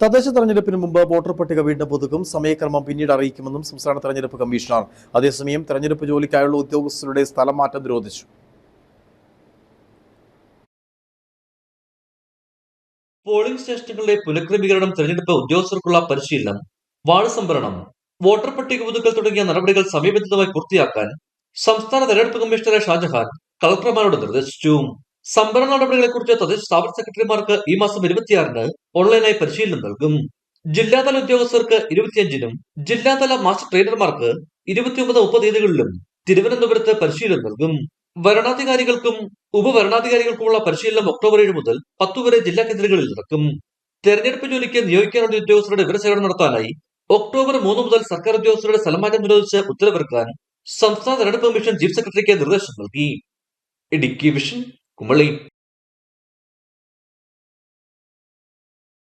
തദ്ദേശ തെരഞ്ഞെടുപ്പിന് മുമ്പ് വോട്ടർ പട്ടിക വീണ്ടും പുതുക്കും. സമയക്രമം പിന്നീട് അറിയിക്കുമെന്നും സംസ്ഥാന തെരഞ്ഞെടുപ്പ് കമ്മീഷണർ. അതേസമയം തെരഞ്ഞെടുപ്പ് ജോലിക്കായുള്ള ഉദ്യോഗസ്ഥരുടെ സ്ഥലം മാറ്റം നിരോധിച്ചു. പോളിംഗ് സ്റ്റേഷനുകളുടെ പുനഃക്രമീകരണം തെരഞ്ഞെടുപ്പ് ഉദ്യോഗസ്ഥർക്കുള്ള പരിശീലനം വാർഡ് സംഭരണം വോട്ടർ പട്ടിക പുതുക്കൽ തുടങ്ങിയ നടപടികൾ സമയബന്ധിതമായി പൂർത്തിയാക്കാൻ സംസ്ഥാന തെരഞ്ഞെടുപ്പ് കമ്മീഷണറെ ഷാജഹാൻ കളക്ടർമാരോട് നിർദ്ദേശിച്ചു. സംഭരണ നടപടികളെക്കുറിച്ച് തദ്ദേശ സ്ഥാപന സെക്രട്ടറിമാർക്ക് ഈ മാസം ഇരുപത്തിയാറിന് ഓൺലൈനായി പരിശീലനം നൽകും. ജില്ലാതല ഉദ്യോഗസ്ഥർക്ക് ഇരുപത്തിയഞ്ചിനും ജില്ലാതല മാസ്റ്റർ ട്രെയിനർമാർക്ക് ഇരുപത്തിയൊമ്പത് മുപ്പത് തീയതികളിലും തിരുവനന്തപുരത്ത് പരിശീലനം നൽകും. വരണാധികാരികൾക്കും ഉപവരണാധികാരികൾക്കുമുള്ള പരിശീലനം ഒക്ടോബർ ഏഴ് മുതൽ പത്ത് വരെ ജില്ലാ കേന്ദ്രങ്ങളിൽ നടക്കും. തെരഞ്ഞെടുപ്പ് ജോലിക്ക് നിയോഗിക്കാനുള്ള ഉദ്യോഗസ്ഥരുടെ വിവരശേഖരണം നടത്താനായി ഒക്ടോബർ മൂന്ന് മുതൽ സർക്കാർ ഉദ്യോഗസ്ഥരുടെ സ്ഥലമാറ്റം നിരോധിച്ച് ഉത്തരവിറക്കാൻ സംസ്ഥാന തെരഞ്ഞെടുപ്പ് കമ്മീഷൻ ചീഫ് സെക്രട്ടറിക്ക് നിർദ്ദേശം നൽകി. Idukki vision cùng Merlin.